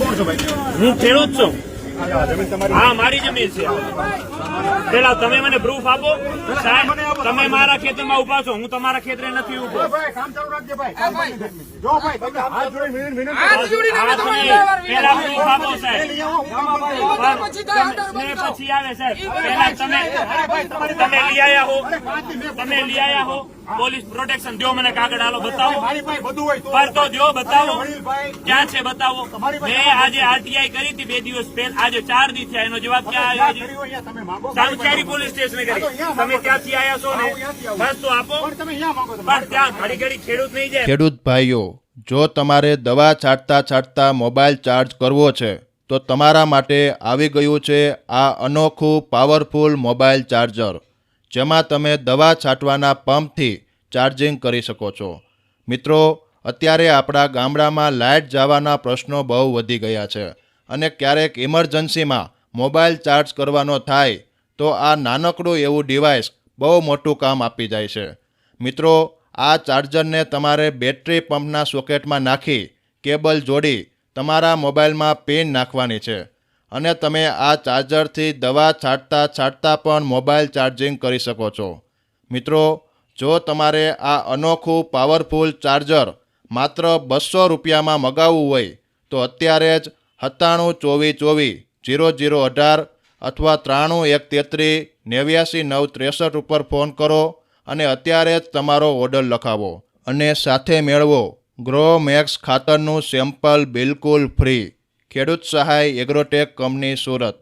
કોણ છો ભાઈ? હું ખેડૂત છું. જમીન હા મારી જમીન છે. પેલા તમે મને પ્રૂફ આપો. સાહેબ તમે મારા ખેતરમાં ઊભા છો. હું તમારા ખેતરે નથી ઊભો પેલા પ્રૂફ આપો સાહેબ. પછી આવે સાહેબ. પેલા તમે તમે લઈ આયા હો. તમે લઈ આયા હો. પોલીસ પ્રોટેક્શન દો મને કાગળ આલો બતાવો. મારી પાસે બધું હોય તો પર તો દો બતાવો. ક્યાં છે બતાવો? મેં આજે આરટીઆઈ કરી હતી બે દિવસ પહેલા. આજે ચાર દિવસ થયા એનો જવાબ ક્યાં આવ્યો માંગો પોલીસ સ્ટેશને કરી. તમે ત્યાંથી આવ્યા છો ને? બસ તો આપો. પણ તમે અહીંયા માંગો છો બસ ત્યાં ઘડી ઘડી ખેડૂત નહીં જાય. ખેડૂત ભાઈઓ જો તમારે દવા છાંટતા છાંટતા મોબાઈલ ચાર્જ કરવો છે તો તમારા માટે આવી ગયું છે આ અનોખું પાવરફુલ મોબાઈલ ચાર્જર જેમાં તમે દવા છાંટવાના પંપથી ચાર્જિંગ કરી શકો છો. મિત્રો, અત્યારે આપણા ગામડામાં લાઇટ જવાના પ્રશ્નો બહુ વધી ગયા છે અને ક્યારેક ઇમરજન્સીમાં મોબાઈલ ચાર્જ કરવાનો થાય તો આ નાનકડું એવું ડિવાઇસ બહુ મોટું કામ આપી જાય છે. મિત્રો, આ ચાર્જરને તમારે બેટરી પંપના સોકેટમાં નાખી કેબલ જોડી તમારા મોબાઈલમાં પિન નાખવાની છે. અને તમે આ ચાર્જરથી દવા છાંટતા છાંટતા પણ મોબાઈલ ચાર્જિંગ કરી શકો છો. મિત્રો, જો તમારે આ અનોખું પાવરફુલ ચાર્જર માત્ર બસો રૂપિયામાં મગાવવું હોય, તો અત્યારે જ સત્તાણું ચોવીસ ચોવીસ જીરો જીરો અઢાર અથવા ત્રાણું એક તેત્રીસ નેવ્યાસી નવ ત્રેસઠ ઉપર ફોન કરો અને અત્યારે જ તમારો ઓર્ડર લખાવો અને સાથે મેળવો. ગ્રો મેક્સ ખાતરનું સેમ્પલ બિલકુલ ફ્રી. ખેડૂત સહાય એગ્રોટેક કંપની સુરત.